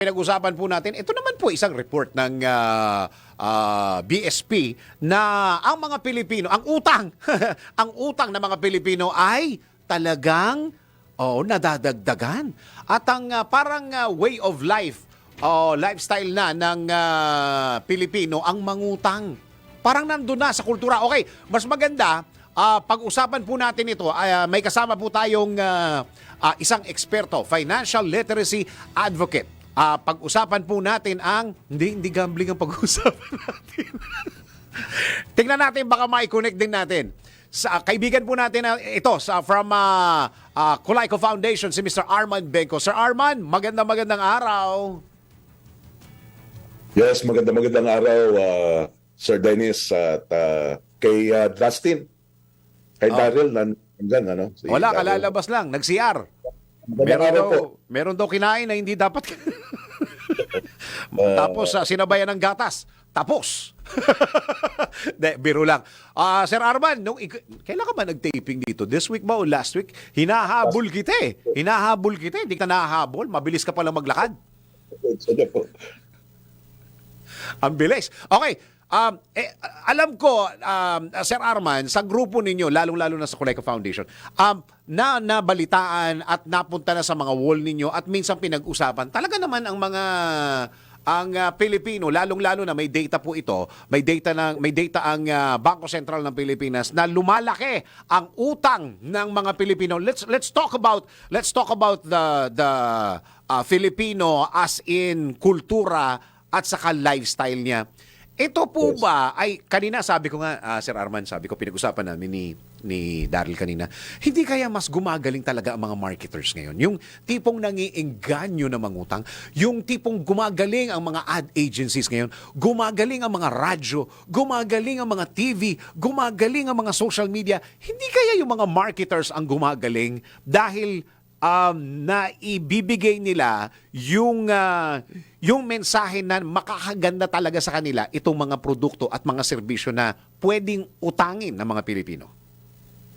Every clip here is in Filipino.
pinag-usapan po natin, ito naman po isang report ng ah, ah, BSP na ang mga Pilipino, ang utang, ang utang ng mga Pilipino ay talagang oh, nadadagdagan. At ang ah, parang ah, way of life, oh, lifestyle na ng ah, Pilipino ang mangutang. Parang nandun na sa kultura. Okay, mas maganda, ah, pag-usapan po natin ito, ah, may kasama po tayong ah, ah, isang eksperto, financial literacy advocate. Ah, pag-usapan po natin ang hindi hindi gambling ang pag-usapan natin. Tingnan natin baka mai-connect din natin. Sa kaibigan po natin na ito sa from uh, uh, Kulaico Foundation si Mr. Arman Benko. Sir Arman, magandang magandang araw. Yes, maganda magandang araw, uh, Sir Dennis at uh, kay uh, Dustin. Kay Daryl, nandyan, ano? Si. Wala, Daryl. kalalabas lang, nag-CR. Magandang Meron daw, po. meron daw kinain na hindi dapat. Tapos uh, sinabayan ng gatas. Tapos. De, biro lang. Ah, Sir Arman, nung kailan ka ba nag-taping dito? This week ba o last week? Hinahabol kita eh. Hinahabol kita eh. Hindi ka nahahabol. Mabilis ka palang maglakad. Ang bilis. Okay. Um, eh, alam ko, um, Sir Arman, sa grupo ninyo, lalong-lalo na sa Coleco Foundation, um, na nabalitaan at napunta na sa mga wall ninyo at minsan pinag-usapan, talaga naman ang mga ang ah, Pilipino, lalong-lalo na may data po ito, may data ng may data ang ah, Bangko Sentral ng Pilipinas na lumalaki ang utang ng mga Pilipino. Let's let's talk about let's talk about the the ah, Filipino as in kultura at saka lifestyle niya. Ito po Yes. ba ay kanina sabi ko nga ah, Sir Arman, sabi ko pinag-usapan namin ni ni Daryl kanina. Hindi kaya mas gumagaling talaga ang mga marketers ngayon. Yung tipong nangiengganyo na mangutang, yung tipong gumagaling ang mga ad agencies ngayon, gumagaling ang mga radyo, gumagaling ang mga TV, gumagaling ang mga social media. Hindi kaya yung mga marketers ang gumagaling dahil um, na ibibigay nila yung ah, yung mensahe na makakaganda talaga sa kanila itong mga produkto at mga serbisyo na pwedeng utangin ng mga Pilipino.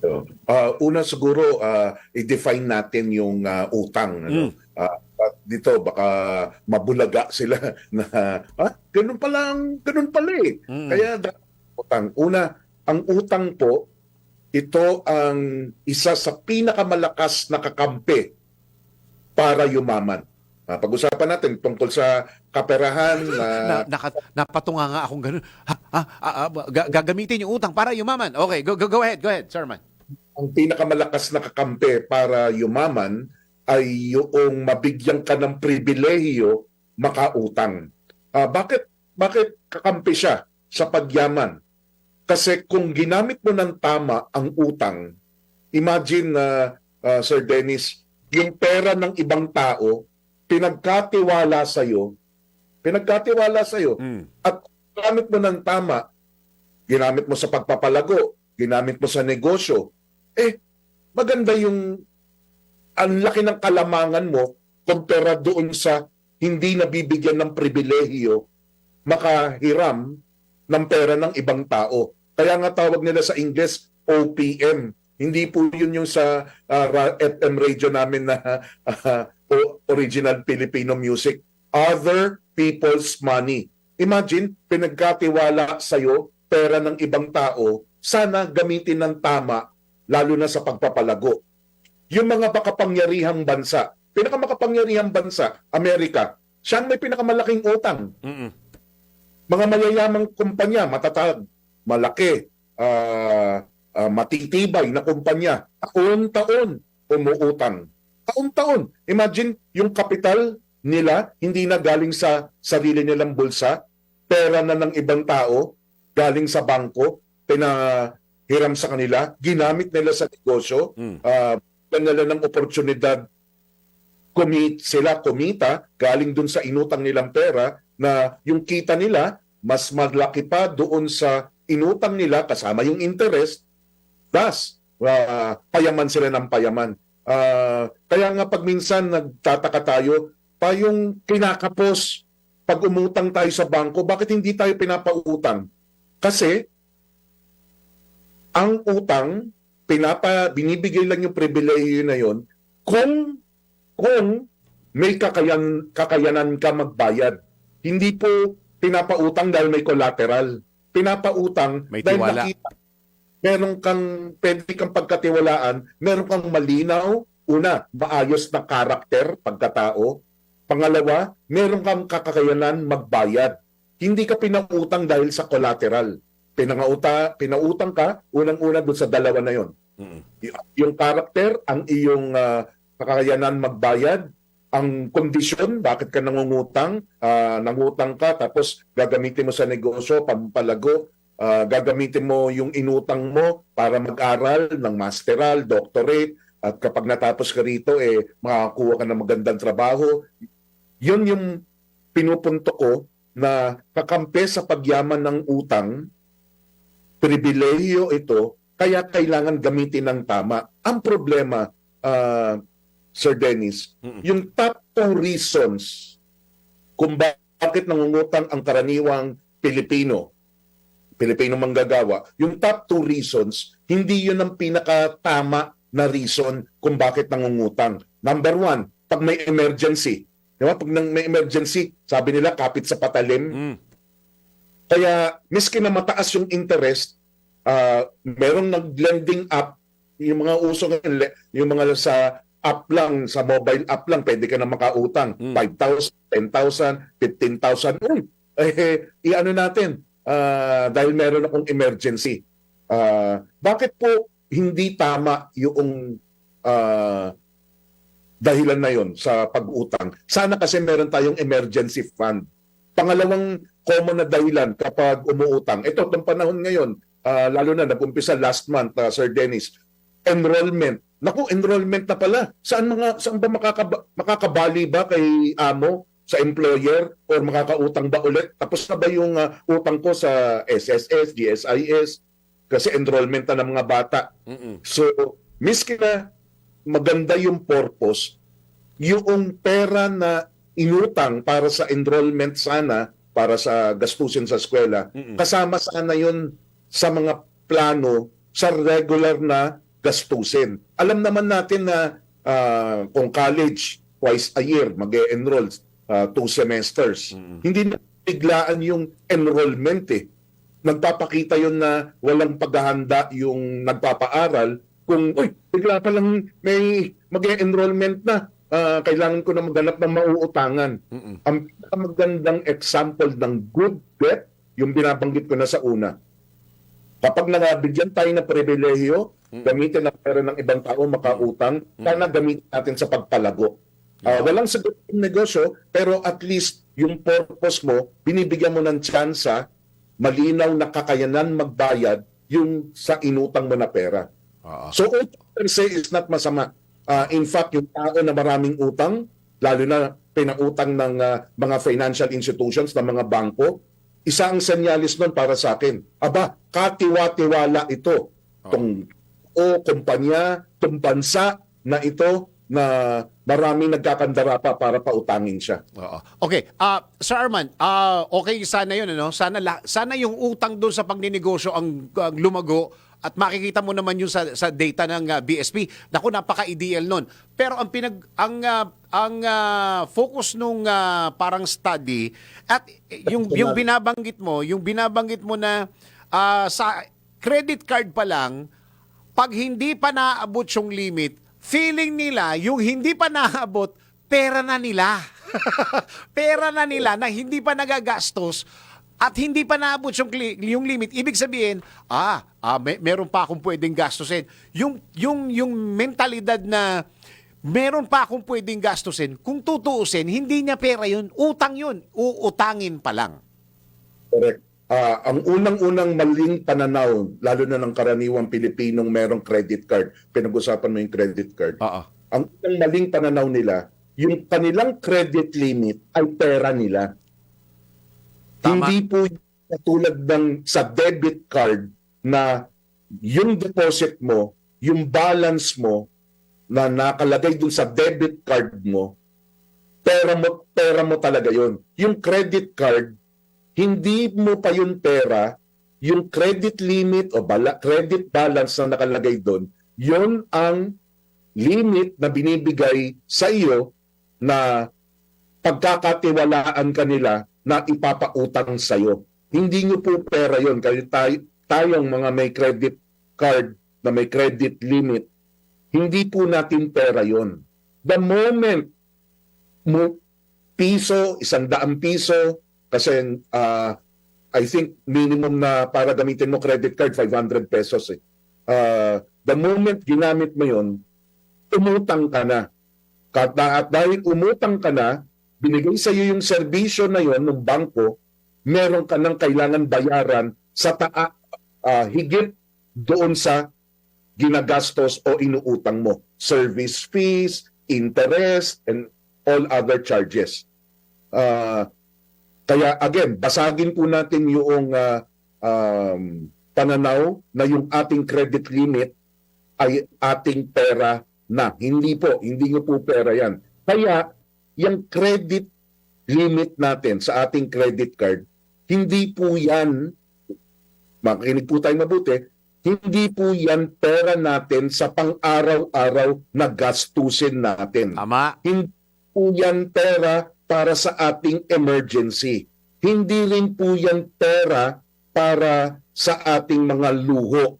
So, uh, una siguro, uh, i-define natin yung uh, utang. Ano? Uh, at dito, baka mabulaga sila na, ah, ganun pala, ang- ganun pala eh. Mm. Kaya, utang. Una, ang utang po, ito ang isa sa pinakamalakas na kakampi para yumaman. Ah, pag-usapan natin tungkol sa kaperahan na, na, naka, napatunga nga akong ganun. Ha, ha, ha, ha, ga- gagamitin yung utang para yumaman. Okay, go, go, go ahead, go ahead, Sir Man. ang pinakamalakas na kakampi para yumaman ay yung mabigyan ka ng pribilehiyo makautang. Ah, bakit bakit kakampi siya sa pagyaman? Kasi kung ginamit mo ng tama ang utang, imagine na ah, Sir Dennis, yung pera ng ibang tao pinagkatiwala sa iyo, pinagkatiwala sa iyo Mm. at ginamit mo ng tama, ginamit mo sa pagpapalago, ginamit mo sa negosyo, eh, maganda yung ang laki ng kalamangan mo kumpara doon sa hindi nabibigyan ng pribilehiyo makahiram ng pera ng ibang tao. Kaya nga tawag nila sa Ingles OPM. Hindi po yun yung sa ah, ra- FM radio namin na ah, o- original Filipino music. Other people's money. Imagine, pinagkatiwala sa'yo pera ng ibang tao, sana gamitin ng tama, lalo na sa pagpapalago. Yung mga makapangyarihang bansa, pinakamakapangyarihang bansa, Amerika, siya may pinakamalaking utang Mm-mm. Mga mayayamang kumpanya, matatag, malaki, ah, ah, matitibay na kumpanya, taon-taon umuutang. Taon-taon. Imagine, yung kapital nila hindi na galing sa sarili nilang bulsa, pera na ng ibang tao, galing sa bangko, pinahiram sa kanila, ginamit nila sa negosyo, Mm. bigyan nila ng oportunidad kumit sila kumita galing dun sa inutang nilang pera na yung kita nila mas malaki pa doon sa inutang nila kasama yung interest thus ah, payaman sila ng payaman Ah, kaya nga pag minsan nagtataka tayo pa yung kinakapos pag umutang tayo sa bangko bakit hindi tayo pinapautang kasi ang utang pinapa binibigay lang yung pribilehiyo na yon kung kung may kakayan, kakayanan ka magbayad. Hindi po pinapautang dahil may collateral. Pinapautang May dahil tiwala. nakita meron kang pwede kang pagkatiwalaan, meron kang malinaw, una, maayos na karakter, pagkatao. Pangalawa, meron kang kakakayanan magbayad. Hindi ka pinautang dahil sa collateral. Pinangauta, pinautang ka, unang-una doon sa dalawa na yon. Mm-mm. Y- yung karakter, ang iyong ah, kakakayanan magbayad, ang kondisyon, bakit ka nangungutang, ah, nangutang ka, tapos gagamitin mo sa negosyo, pampalago, ah, gagamitin mo yung inutang mo para mag-aral ng masteral, doctorate, at kapag natapos ka rito, eh, makakuha ka ng magandang trabaho. Yun yung pinupunto ko na kakampi sa pagyaman ng utang, pribilehiyo ito, kaya kailangan gamitin ng tama. Ang problema, ah, Sir Dennis, Mm-mm. yung top two reasons kung bakit nangungutang ang karaniwang Pilipino, Pilipino manggagawa, yung top two reasons, hindi yun ang pinakatama na reason kung bakit nangungutang. Number one, pag may emergency. Di ba? Pag nang may emergency, sabi nila kapit sa patalim, Mm. kaya miski na mataas yung interest, ah merong nag-lending app, yung mga uso yung mga sa app lang, sa mobile app lang, pwede ka na makautang. Mm. 5,000, 10,000, 15,000. Uy, eh, i-ano natin, ah, dahil meron akong emergency. Ah, bakit po hindi tama yung ah, dahilan na yon sa pag-utang? Sana kasi meron tayong emergency fund. Pangalawang common na dahilan kapag umuutang. Ito, itong panahon ngayon, ah, lalo na nag-umpisa last month, ah, Sir Dennis, enrollment. Naku, enrollment na pala. Saan mga saan ba makakaba, makakabali ba kay amo sa employer or makakautang ba ulit? Tapos na ba yung ah, utang ko sa SSS, GSIS? Kasi enrollment na ng mga bata. Mm-mm. So, miski na maganda yung purpose, yung pera na inutang para sa enrollment sana, para sa gastusin sa eskwela, Mm-mm. kasama sana yun sa mga plano sa regular na gastusin. Alam naman natin na ah, kung college, twice a year, mag enroll two semesters. Mm-mm. Hindi na biglaan yung enrollment eh. Nagpapakita yun na walang paghahanda yung nagpapaaral kung, uy, bigla pa lang may mag enrollment na, ah, kailangan ko na maghanap ng mauutangan. Mm-mm. Ang magandang example ng good debt, yung binabanggit ko na sa una. Kapag nangabigyan tayo ng pribilehiyo, Mm. gamitin ang pera ng ibang tao makautang, sana gamitin natin sa pagpalago. Ah, walang sagot yung negosyo, pero at least yung purpose mo, binibigyan mo ng tsansa, malinaw na kakayanan magbayad yung sa inutang mo na pera. Oo. So utang per se is not masama. Ah, in fact, yung tao na maraming utang, lalo na pinautang ng ah, mga financial institutions, ng mga bangko, isa ang senyalis nun para sa akin. Aba, katiwa-tiwala ito. Tong o kumpanya, tong bansa na ito na maraming nagkakandara pa para pautangin siya. Oo. Okay, ah Sir Arman, ah okay sana 'yun ano? Sana sana yung utang doon sa pagninegosyo ang, ang lumago at makikita mo naman yung sa, sa data ng ah, BSP. Naku, napaka-ideal nun. Pero ang pinag ang ah, ang ah, focus nung ah, parang study at yung yung binabanggit mo, yung binabanggit mo na ah, sa credit card pa lang pag hindi pa naabot yung limit, feeling nila yung hindi pa naabot, pera na nila. pera na nila na hindi pa nagagastos at hindi pa naabot yung, yung limit. Ibig sabihin, ah, ah may, meron pa akong pwedeng gastusin. Yung, yung, yung mentalidad na meron pa akong pwedeng gastusin, kung tutuusin, hindi niya pera yun, utang yun. Uutangin pa lang. Correct. Ah, ang unang-unang maling pananaw, lalo na ng karaniwang Pilipinong merong credit card, pinag-usapan mo yung credit card. Oo. Ang unang maling pananaw nila, yung kanilang credit limit ay pera nila. Tama. Hindi po katulad ng sa debit card na yung deposit mo, yung balance mo na nakalagay dun sa debit card mo, pera mo, pera mo talaga yon. Yung credit card, hindi mo pa yung pera, yung credit limit o bala, credit balance na nakalagay doon, yon ang limit na binibigay sa iyo na pagkakatiwalaan kanila na ipapautang sa'yo. Hindi nyo po pera yon Kaya tayo, tayong mga may credit card na may credit limit, hindi po natin pera yon. The moment mo piso, isang daang piso, kasi ah, I think minimum na para gamitin mo credit card, 500 pesos eh. Ah, the moment ginamit mo yon umutang ka na. At, at dahil umutang ka na, binigay sa iyo yung serbisyo na yon ng bangko, meron ka ng kailangan bayaran sa taa, ah, higit doon sa ginagastos o inuutang mo. Service fees, interest, and all other charges. Ah, kaya again, basagin po natin yung ah, um, pananaw na yung ating credit limit ay ating pera na. Hindi po, hindi nyo po pera yan. Kaya, yung credit limit natin sa ating credit card, hindi po yan, makinig po tayo mabuti, hindi po yan pera natin sa pang-araw-araw na gastusin natin. Tama. Hindi po yan pera para sa ating emergency. Hindi rin po yan pera para sa ating mga luho.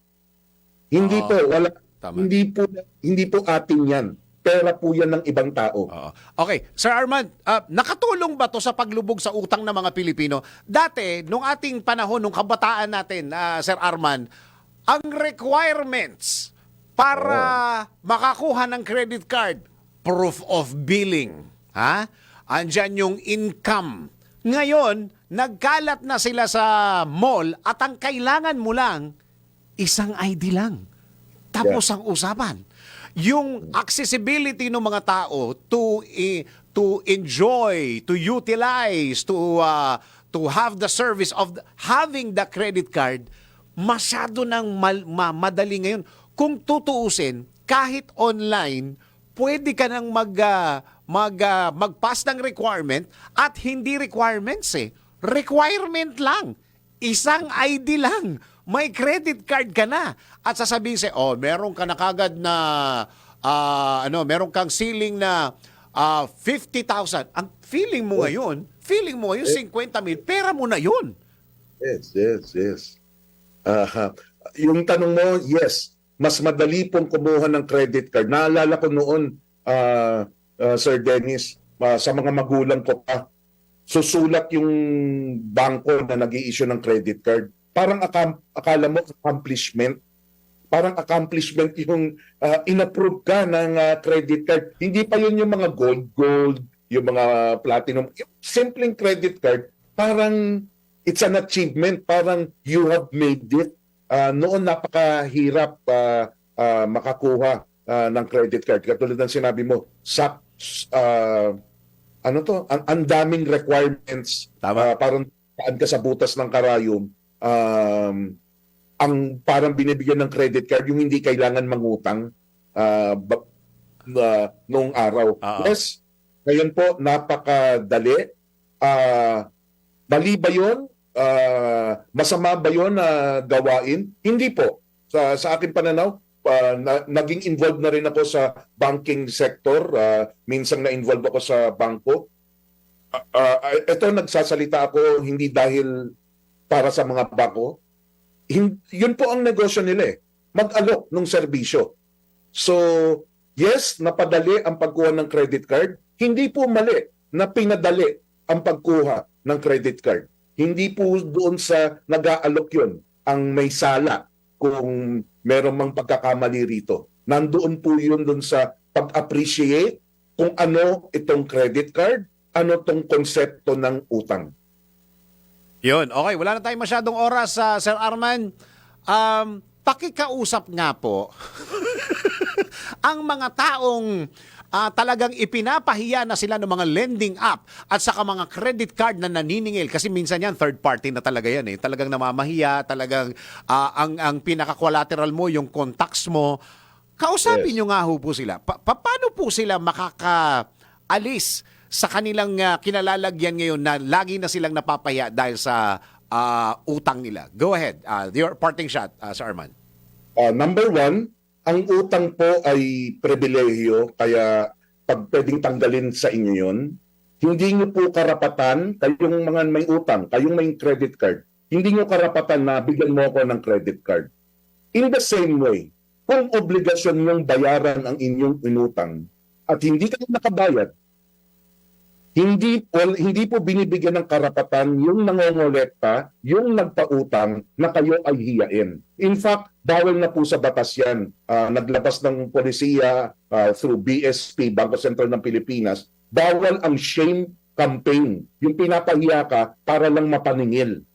Hindi Oo. po, wala, Tama. hindi po, hindi po atin yan. Pera po yan ng ibang tao. Oo. Okay, Sir Armand, ah, nakatulong ba to sa paglubog sa utang ng mga Pilipino? Dati, nung ating panahon, nung kabataan natin, ah, Sir Armand, ang requirements para makakuha ng credit card, proof of billing, ha? Andyan yung income. Ngayon, nagkalat na sila sa mall at ang kailangan mo lang, isang ID lang. Tapos ang usapan. Yung accessibility ng mga tao to i- to enjoy, to utilize, to uh, to have the service of the- having the credit card masyado nang mal- ma- madali ngayon. Kung tutuusin, kahit online, pwede ka nang mag uh, mag uh, mag-pass ng requirement at hindi requirements eh. Requirement lang. Isang ID lang. May credit card ka na. At sasabihin sa'yo, oh, meron ka na kagad na, ah, ano, meron kang ceiling na ah, 50,000. Ang feeling mo ngayon, feeling mo ngayon, 50 mil, pera mo na yun. Yes, yes, yes. Aha. yung tanong mo, yes, mas madali pong kumuha ng credit card. Naalala ko noon, ah, ah, Sir Dennis, ah, sa mga magulang ko pa, susulat yung bangko na nag issue ng credit card. Parang akam- akala mo accomplishment. Parang accomplishment yung ah, inapprove ka ng ah, credit card. Hindi pa yun yung mga gold, gold, yung mga platinum. Yung simpleng credit card, parang it's an achievement. Parang you have made it. Ah, noon napakahirap ah, ah, makakuha ah, ng credit card. Katulad ng sinabi mo, sa ah, ano to, ang, ang daming requirements. Tama. Ah, parang saan ka sa butas ng karayom. Um, ang parang binibigyan ng credit card yung hindi kailangan mangutang ba- na- noong araw. Oo. Yes, ngayon po napakadali. Ah, mali ba 'yon? Ah, masama ba 'yon na gawain? Hindi po. Sa sa akin pananaw, ah, na, naging involved na rin ako sa banking sector. Ah, minsan na involved ako sa bangko. Ah, ah, ito nagsasalita ako hindi dahil para sa mga bangko. Yun po ang negosyo nila eh. Mag-alok ng serbisyo. So, yes, napadali ang pagkuha ng credit card. Hindi po mali na pinadali ang pagkuha ng credit card. Hindi po doon sa nag-aalok yun ang may sala kung meron mang pagkakamali rito. Nandoon po yun doon sa pag-appreciate kung ano itong credit card, ano tong konsepto ng utang. Yun, okay. Wala na tayong masyadong oras, sa Sir Arman. Um, pakikausap nga po ang mga taong ah, talagang ipinapahiya na sila ng mga lending app at saka mga credit card na naniningil kasi minsan yan third party na talaga yan eh talagang namamahiya talagang ah, ang ang pinaka collateral mo yung contacts mo kausapin Yes. nyo nga ho po sila pa- paano po sila makakaalis sa kanilang ah, kinalalagyan ngayon na lagi na silang napapahiya dahil sa ah, utang nila go ahead ah, your parting shot ah, Sir Arman Uh, number one, ang utang po ay pribilehiyo kaya pag pwedeng tanggalin sa inyo yun. Hindi nyo po karapatan, kayong mga may utang, kayong may credit card, hindi nyo karapatan na bigyan mo ako ng credit card. In the same way, kung obligasyon yung bayaran ang inyong inutang at hindi kayo nakabayad, hindi po, hindi po binibigyan ng karapatan yung nangongolekta, yung nagpautang na kayo ay hiyain. In fact, bawal na po sa batas yan. Ah, naglabas ng polisiya ah, through BSP, Bangko Sentral ng Pilipinas, bawal ang shame campaign. Yung pinapahiya ka para lang mapaningil.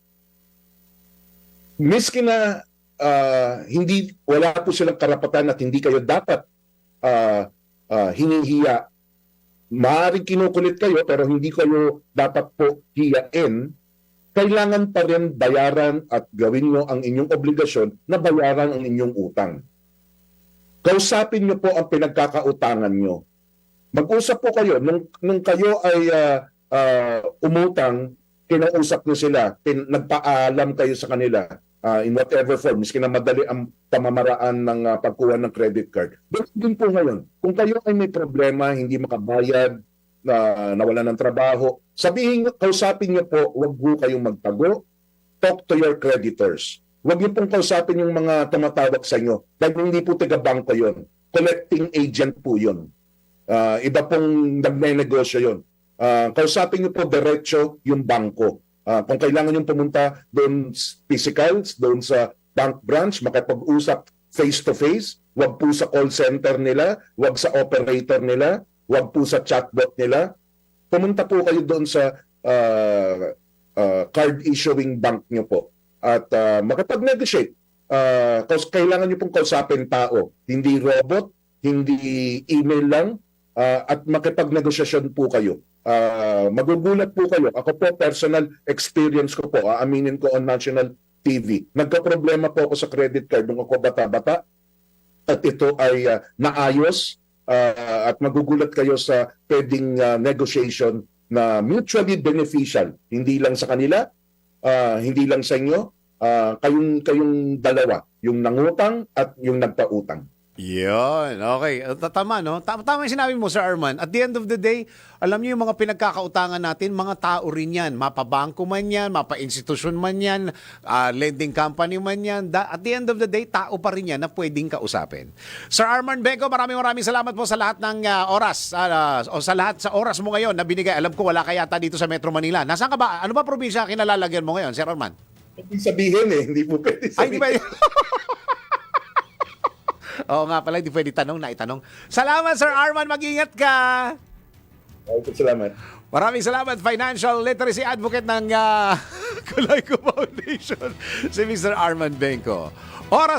Miski na ah, hindi wala po silang karapatan at hindi kayo dapat ah, ah, hinihiya maaaring kinukulit kayo pero hindi kayo dapat po hiyain, kailangan pa rin bayaran at gawin nyo ang inyong obligasyon na bayaran ang inyong utang. Kausapin nyo po ang pinagkakautangan nyo. Mag-usap po kayo. Nung, nung kayo ay ah, ah, umutang, kinausap nyo sila, pin, nagpaalam kayo sa kanila ah, in whatever form, miski na madali ang pamamaraan ng ah, pagkuha ng credit card. Din po ngayon. Kung kayo ay may problema, hindi makabayad, na nawala ng trabaho, sabihin, kausapin niyo po, wag po kayong magtago. Talk to your creditors. Huwag niyo pong kausapin yung mga tumatawag sa inyo. Dahil hindi po taga-bangko yun. Collecting agent po yun. Ah, iba pong nagnenegosyo yun. Ah, kausapin niyo po diretso yung bangko. Ah, kung kailangan yung pumunta doon physical, doon sa bank branch, makipag-usap face-to-face, wag po sa call center nila, wag sa operator nila, wag po sa chatbot nila. Pumunta po kayo doon sa ah, ah, card issuing bank nyo po at ah, makipag-negotiate. Kaus- kailangan nyo pong kausapin tao, hindi robot, hindi email lang, ah, at makipag-negosyasyon po kayo. Ah, magugulat po kayo. Ako po, personal experience ko po, aaminin ko on national TV. Nagka-problema po ako sa credit card nung ako bata-bata at ito ay ah, naayos ah, at magugulat kayo sa pwedeng ah, negotiation na mutually beneficial. Hindi lang sa kanila, ah, hindi lang sa inyo, ah, kayong, kayong dalawa, yung nangutang at yung nagpautang. Yun, okay. Uh, ta- Tama, no? Tama, tama yung sinabi mo, Sir Arman. At the end of the day, alam niyo yung mga pinagkakautangan natin, mga tao rin yan. Mapabangko man yan, mapa-institusyon man yan, ah, lending company man yan. Da- at the end of the day, tao pa rin yan na pwedeng kausapin. Sir Arman Beko, maraming maraming salamat po sa lahat ng ah, oras, ah, o sa lahat sa oras mo ngayon na binigay. Alam ko, wala ka yata dito sa Metro Manila. Nasaan ka ba? Ano ba probinsya kinalalagyan mo ngayon, Sir Arman? Hindi sabihin eh, hindi po pwede Ay, di sabihin. ba? Oo nga pala, hindi pwede tanong na itanong. Salamat, Sir Arman. Mag-ingat ka. Ay, salamat. Maraming salamat, Financial Literacy Advocate ng uh, Kulayko Foundation, si Mr. Arman Benko. Oras